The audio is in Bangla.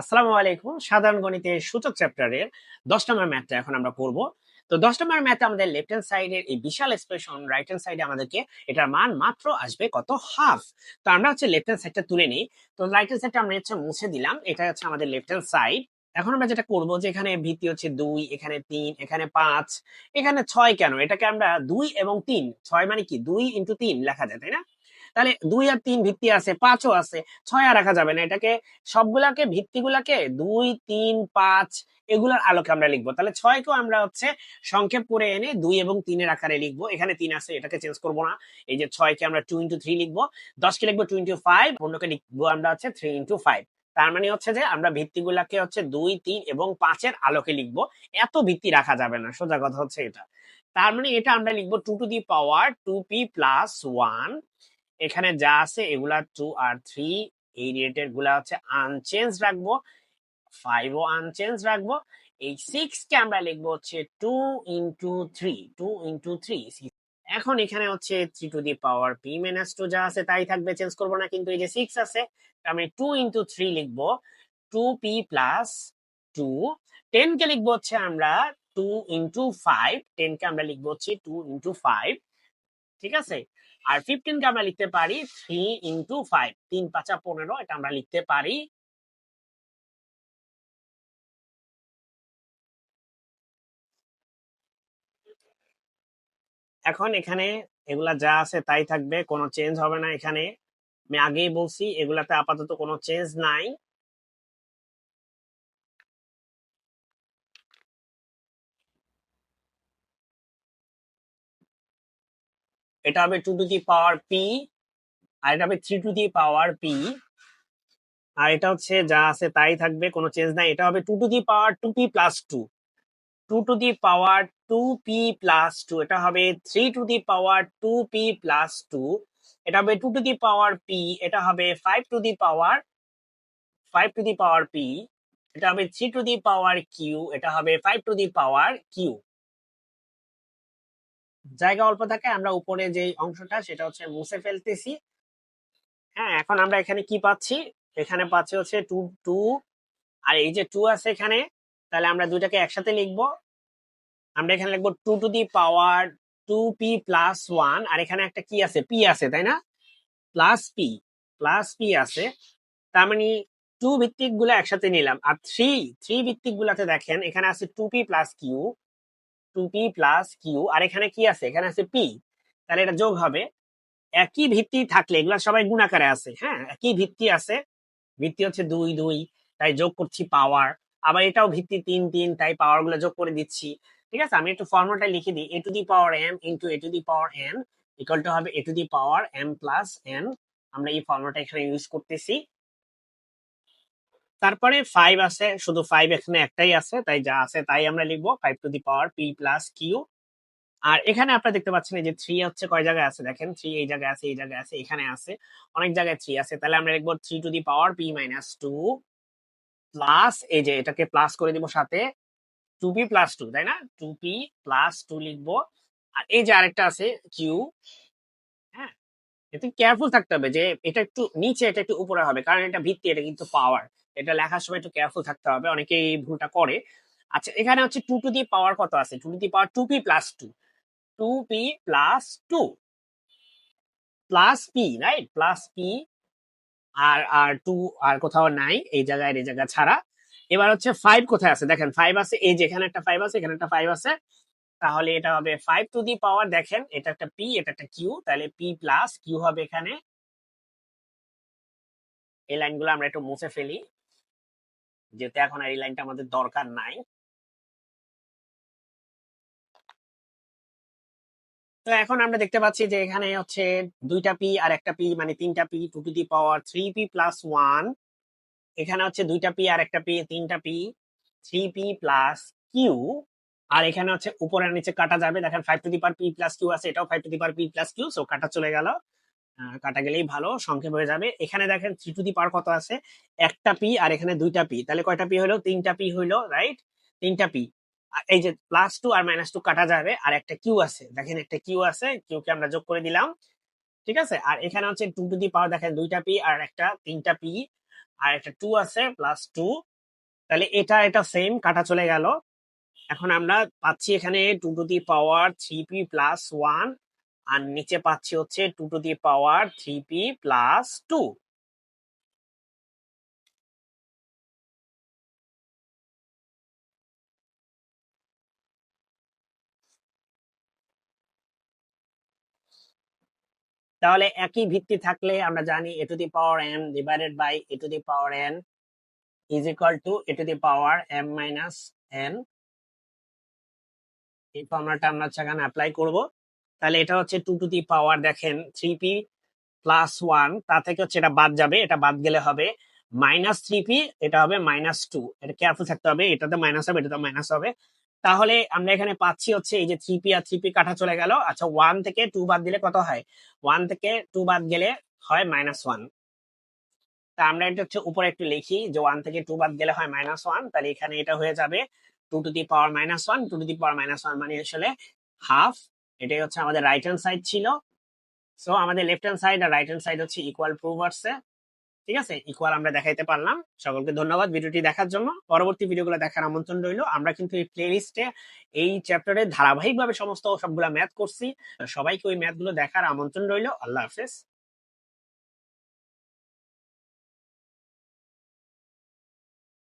আসসালামু আলাইকুম। সাধারণ গণিতের সূচক চ্যাপ্টারের দশ নম্বর ম্যাথটা এখন আমরা পড়ব। তো দশ নম্বর ম্যাথে আমাদের লেফট হ্যান্ড সাইডের এই বিশাল এক্সপ্রেশন রাইট হ্যান্ড সাইডে আমাদেরকে এটার মান মাত্র আসবে কত? হাফ তো আমরা হচ্ছে লেফট হ্যান্ড সাইডটা তুলে নিই। তো রাইট হ্যান্ড সাইডটা আমরা হচ্ছে মুছে দিলাম। এটা হচ্ছে আমাদের লেফট হ্যান্ড সাইড এখন আমরা যেটা করব যে এখানে ভিত্তি হচ্ছে দুই, এখানে তিন, এখানে পাঁচ, এখানে ছয় কেন? এটাকে আমরা দুই এবং তিন। ছয় মানে কি? দুই ইন্টু তিন লেখা যায়, তাই না? তাহলে দুই আর তিন ভিত্তি আছে, পাঁচও আছে, ছয় আর রাখা যাবে না। এটাকে সবগুলাকে, ভিত্তিগুলাকে দুই, তিন, পাঁচ এগুলার আলোকে আমরা লিখব। তাহলে ছয়কেও আমরা হচ্ছে সংক্ষেপ করে এনে দুই এবং তিনের আকারে লিখব। এখানে তিন আছে, এটাকে চেঞ্জ করব না। এই যে ছয়কে আমরা টু ইন্টু থ্রি লিখব, দশকে লিখব টু ইন্টু ফাইভ অন্যকে লিখব আমরা হচ্ছে থ্রি ইন্টু ফাইভ তার মানে হচ্ছে যে আমরা ভিত্তিগুলাকে হচ্ছে দুই, তিন এবং পাঁচের আলোকে লিখব। এত ভিত্তি রাখা যাবে না, সোজা কথা হচ্ছে এটা। তার মানে এটা আমরা লিখব two to the power two P plus one এখানে যা আছে এগুলা টু আর থ্রি এই রিলেটেডগুলা হচ্ছে আনচেঞ্জ রাখব। ফাইভ ও আনচেঞ্জ রাখব। এই সিক্স কে আমরা লিখব হচ্ছে two into three two into three এখন এখানে হচ্ছে three to the power P minus two যা আছে তাই থাকবে চেঞ্জ করব না, কিন্তু এই যে সিক্স আছে আমি টু ইন্টু থ্রি লিখব। Two P plus two ten কে লিখব হচ্ছে আমরা টু ইন্টু ফাইভ টেন কে আমরা লিখব হচ্ছে টু ইন্টু ফাইভ ঠিক আছে? আর ফিফটিন কে আমরা লিখতে পারি থ্রি ইন্টু ফাইভ তিন, পাঁচা পনেরো, এটা আমরা লিখতে পারি। এখন এখানে এগুলা যা আছে তাই থাকবে, কোনো চেঞ্জ হবে না এখানে। আমি আগেই বলছি, এগুলাতে আপাতত কোনো চেঞ্জ নাই। এটা হবে two to the power P আর এটা হবে three to the power P আর এটা হচ্ছে যা আছে তাই থাকবে কোনো চেঞ্জ নাই এটা হবে two to the power two P plus two two to the power two P plus two এটা হবে three to the power two P plus two এটা হবে two to the power P এটা হবে five to the power five to the power P এটা হবে three to the power Q এটা হবে five to the power Q জায়গা অল্প থাকে আমরা উপরে যে অংশটা, সেটা হচ্ছে মুছে ফেলতেছি। হ্যাঁ এখন আমরা এখানে কি পাচ্ছি? এখানে পাচ্ছি হচ্ছে টু টু। আর এই যে টু আছে এখানে, তাহলে আমরা দুইটাকে একসাথে লিখব। আমরা এখানে লিখব two to the power two P plus one. আর এখানে একটা কি আছে? পি আছে, তাই না? প্লাস পি প্লাস পি আছে। তার মানে টু ভিত্তিকগুলো একসাথে নিলাম। আর থ্রি থ্রি ভিত্তিক গুলাতে দেখেন, এখানে আছে two P plus Q. Two P plus Q আর এখানে কি আছে? এখানে আছে পি তাহলে এটা যোগ হবে। একই ভিত্তি থাকলে, এগুলা সবাই গুণাকারে আছে হ্যাঁ? একই ভিত্তি আছে। ভিত্তি হচ্ছে দুই দুই, তাই যোগ করছি পাওয়ার আবার এটাও ভিত্তি তিন তিন, তাই পাওয়ারগুলো যোগ করে দিচ্ছি। ঠিক আছে? আমি একটু ফর্মুলাটা লিখে দিই। A to the power M into A to the power N equal to হবে A to the power M plus N আমরা এই ফর্মুলাটা এখানে ইউজ করতেছি। তারপরে ফাইভ আছে, শুধু ফাইভ এখানে একটাই আছে, তাই যা আছে তাই আমরা লিখব five to the power P plus Q আর এখানে আপনারা দেখতে পাচ্ছেন এই যে থ্রি হচ্ছে কয় জায়গায় আছে? দেখেন থ্রি এই জায়গায় আছে, এই জায়গায় আছে, এখানে আছে, অনেক জায়গায় থ্রি আছে। তাহলে আমরা লিখব three to the power P minus two plus এই যে এটাকে প্লাস করে দিব সাথে টু পি প্লাস টু তাই না? টু পি প্লাস টু লিখব। আর এই যে আরেকটা আছে কিউ হ্যাঁ এতে কেয়ারফুল থাকতে হবে যে এটা একটু নিচে, এটা একটু উপরে হবে, কারণ এটা ভিত্তি, এটা কিন্তু পাওয়ার এটা লেখার সময় একটু কেয়ারফুল থাকতে হবে অনেকে এই ভুলটা করে। আচ্ছা এখানে হচ্ছে টু টু দি পাওয়ার কত আছে? Two to the power two P plus two two P plus two plus P right plus P আর আর টু আর কোথাও নাই, এই জায়গায় এই জায়গা ছাড়া। এবার হচ্ছে ফাইভ কোথায় আছে? দেখেন ফাইভ আছে, এই যে এখানে একটা ফাইভ আছে, এখানে একটা ফাইভ আছে। তাহলে এটা হবে ফাইভ টু দি পাওয়ার দেখেন, এটা একটা পি এটা একটা কিউ তাহলে পি প্লাস কিউ হবে এখানে। এই লাইনগুলো আমরা একটু মুছে ফেলি। যেতে এখন এই লাইনটা আমাদের দরকার নাই। তো এখন আমরা দেখতে পাচ্ছি যে এখানে হচ্ছে দুইটা পি আর একটা পি মানে তিনটা P, two to the power three P plus one. এখানে হচ্ছে দুইটা পি আর একটা পি, তিনটা P, three P plus Q. আর এখানে হচ্ছে উপরে নিচে কাটা যাবে। দেখেন five to the power P plus Q আছে, এটাও five to the power P plus Q so কাটা চলে গেল। কাটা গেলেই ভালো, সংক্ষেপ হয়ে যাবে। এখানে দেখেন থ্রি টু দি পার কত আছে? একটা পি আর এখানে দুইটা পি তাহলে কয়টা পি হলো? তিনটা পি হইল রাইট তিনটা পি এই যে প্লাস টু আর মাইনাস টু কাটা যাবে, আর একটা কিউ আছে। দেখেন একটা কিউ আছে কিউ কে আমরা যোগ করে দিলাম, ঠিক আছে? আর এখানে হচ্ছে টু টু দি পাওয়ার দেখেন দুইটা পি আর একটা তিনটা পি আর একটা টু আছে প্লাস টু তাহলে এটা এটা সেম কাটা চলে গেল। এখন আমরা পাচ্ছি এখানে two to the power three P plus one আর নিচে পাচ্ছি হচ্ছে two to the power three P plus two তাহলে একই ভিত্তি থাকলে আমরা জানি A to the power M divided by A to the power N is equal to A to the power M minus N এই ফর্মুলাটা আমরা সেখানে অ্যাপ্লাই করব। তাহলে এটা হচ্ছে টু টু দি পাওয়ার দেখেন থ্রি পি প্লাস ওয়ান তা থেকে হচ্ছে এটা বাদ যাবে, এটা বাদ গেলে হবে মাইনাস থ্রি পি এটা হবে মাইনাস টু এটা কেয়ারফুল থাকতে হবে, এটাতে মাইনাস হবে, এটাতে মাইনাস হবে। তাহলে আমরা এখানে পাচ্ছি হচ্ছে এই যে থ্রি পি আর থ্রি পি কাটা চলে গেল আচ্ছা ওয়ান থেকে টু বাদ দিলে কত হয়? ওয়ান থেকে টু বাদ গেলে হয় মাইনাস ওয়ান তা আমরা এটা হচ্ছে উপরে একটু লিখি যে ওয়ান থেকে টু বাদ গেলে হয় মাইনাস ওয়ান তাহলে এখানে এটা হয়ে যাবে two to the power minus one two to the power minus one মানে আসলে হাফ এটাই হচ্ছে আমাদের রাইট হ্যান্ড সাইড ছিল। সো আমাদের লেফট হ্যান্ড সাইড আর রাইট হ্যান্ড সাইড হচ্ছে ইকুয়াল প্রুভ আসছে ঠিক আছে? ইকুয়াল আমরা দেখাইতে পারলাম। সকলকে ধন্যবাদ ভিডিওটি দেখার জন্য। পরবর্তী ভিডিওগুলো দেখার আমন্ত্রণ রইল। আমরা কিন্তু এই প্লে লিস্টে এই চ্যাপ্টারে ধারাবাহিকভাবে সমস্ত সবগুলা ম্যাথ করছি। সবাইকে ওই ম্যাথগুলো দেখার আমন্ত্রণ রইল। আল্লাহ হাফেজ।